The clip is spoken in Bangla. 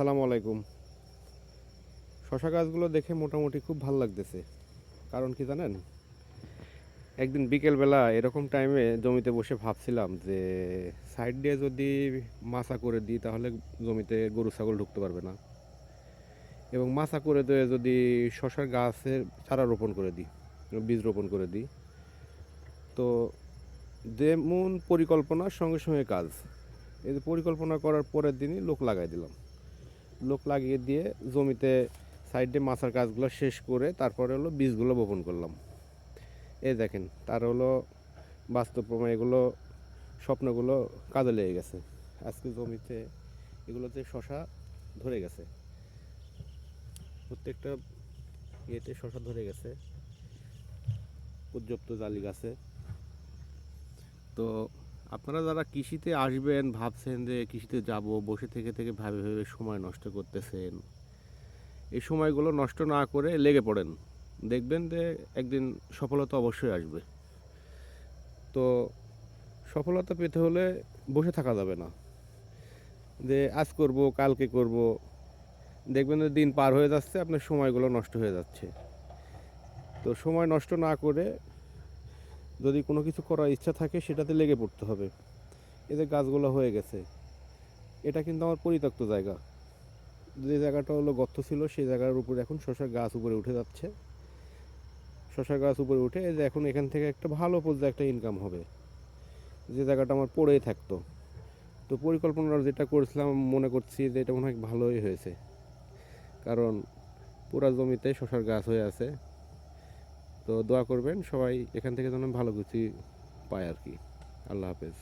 আসসালামু আলাইকুম। শশা গাছগুলো দেখে মোটামুটি খুব ভালো লাগতেছে। কারণ কি জানেন? একদিন বিকেলবেলা এরকম টাইমে জমিতে বসে ভাবছিলাম যে, সাইড দিয়ে যদি মাছা করে দিই তাহলে জমিতে গরু, ছাগল ঢুকতে পারবে না। এবং মাছা করে দিয়ে যদি শশার গাছের চারা রোপণ করে দিই, বীজ রোপণ করে দিই, তো যেমন পরিকল্পনা সঙ্গে সঙ্গে কাজ। এই যে পরিকল্পনা করার পরের দিনই লোক লাগাই দিলাম। লোক লাগিয়ে দিয়ে জমিতে সাইডে মাছার কাজগুলো শেষ করে তারপরে হলো বীজগুলো বপন করলাম। এই দেখেন, তার হলো বাস্তব প্রমাণ এগুলো স্বপ্নগুলো কাজে লেগে গেছে। আজকে জমিতে এগুলোতে শশা ধরে গেছে, প্রত্যেকটা ইয়েতে শশা ধরে গেছে, পর্যাপ্ত জালি গাছে তো আপনারা যারা কৃষিতে আসবেন, ভাবছেন যে কৃষিতে যাব, বসে থেকে থেকে ভাবে ভেবে সময় নষ্ট করতেছেন, এই সময়গুলো নষ্ট না করে লেগে পড়েন। দেখবেন যে একদিন সফলতা অবশ্যই আসবে। তো সফলতা পেতে হলে বসে থাকা যাবে না। যে আজ করব, কালকে করব, দেখবেন যে দিন পার হয়ে যাচ্ছে, আপনার সময়গুলো নষ্ট হয়ে যাচ্ছে। তো সময় নষ্ট না করে যদি কোনো কিছু করার ইচ্ছা থাকে, সেটাতে লেগে পড়তে হবে। এই যে গাছগুলো হয়ে গেছে, এটা কিন্তু আমার পরিত্যক্ত জায়গা। যে জায়গাটা হলো গর্ত ছিল, সেই জায়গার উপরে এখন শশা গাছ উপরে উঠে যাচ্ছে। শশা গাছ উপরে উঠে যে এখন এখান থেকে একটা ভালো পর্যায়ে একটা ইনকাম হবে। যে জায়গাটা আমার পড়েই থাকতো। তো পরিকল্পনা যেটা করেছিলাম মনে করছি যে এটা মনে হয় ভালোই হয়েছে। কারণ পুরা জমিতে শশার গাছ হয়ে আছে। তো দোয়া করবেন সবাই এখান থেকে যেন ভালো কিছু পায় আর কি। আল্লাহ হাফেজ।